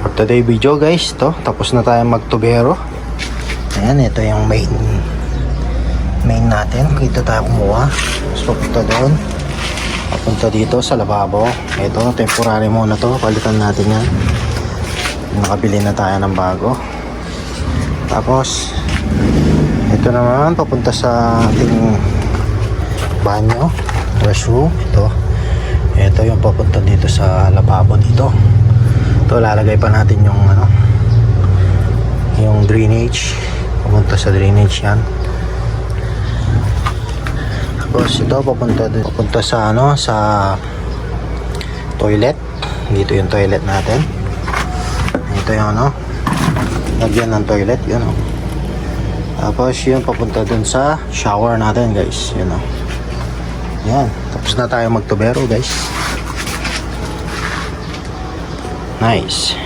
For today video guys, to tapos na tayo magtubero. Ayan, ito yung main main natin. Dito tayo kumuha. So, punta doon. Papunta dito sa lababo. Ito, temporary muna to. Palitan natin yan. Nakabili na tayo ng bago. Tapos, ito naman, papunta sa ating banyo. Restroom. Ito. Ito yung papunta dito sa lababo dito. Ito, lalagay pa natin yung ano, yung drainage. Papunta sa drainage yan. Tapos ito papunta papunta sa ano sa toilet. Dito yung toilet natin. Ito yung ano lagyan ng toilet, yun oh. Tapos yun papunta dun sa shower natin, guys. Yun oh. Yan, tapos na tayo magtubero, guys. Nice.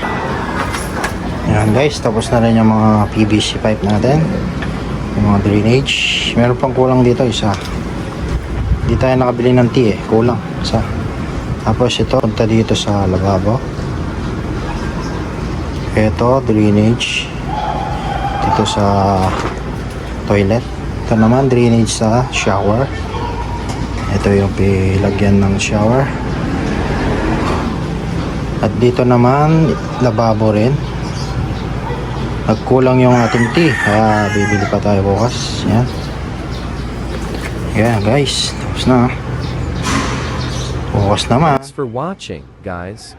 Yan guys, tapos na rin yung mga PVC pipe natin. Yung mga drainage. Meron pang kulang dito, isa. Hindi tayo nakabili ng tea eh. Kulang. Isa. Tapos ito, punta dito sa lababo. Ito, drainage. Dito sa toilet. Ito naman, drainage sa shower. Ito yung pilagyan ng shower. At dito naman, lababo rin. Nagkulang yung ating tea. Kaya bibili pa tayo bukas. Yan. Yan guys. Tapos na. Bukas naman. Thanks for watching, guys.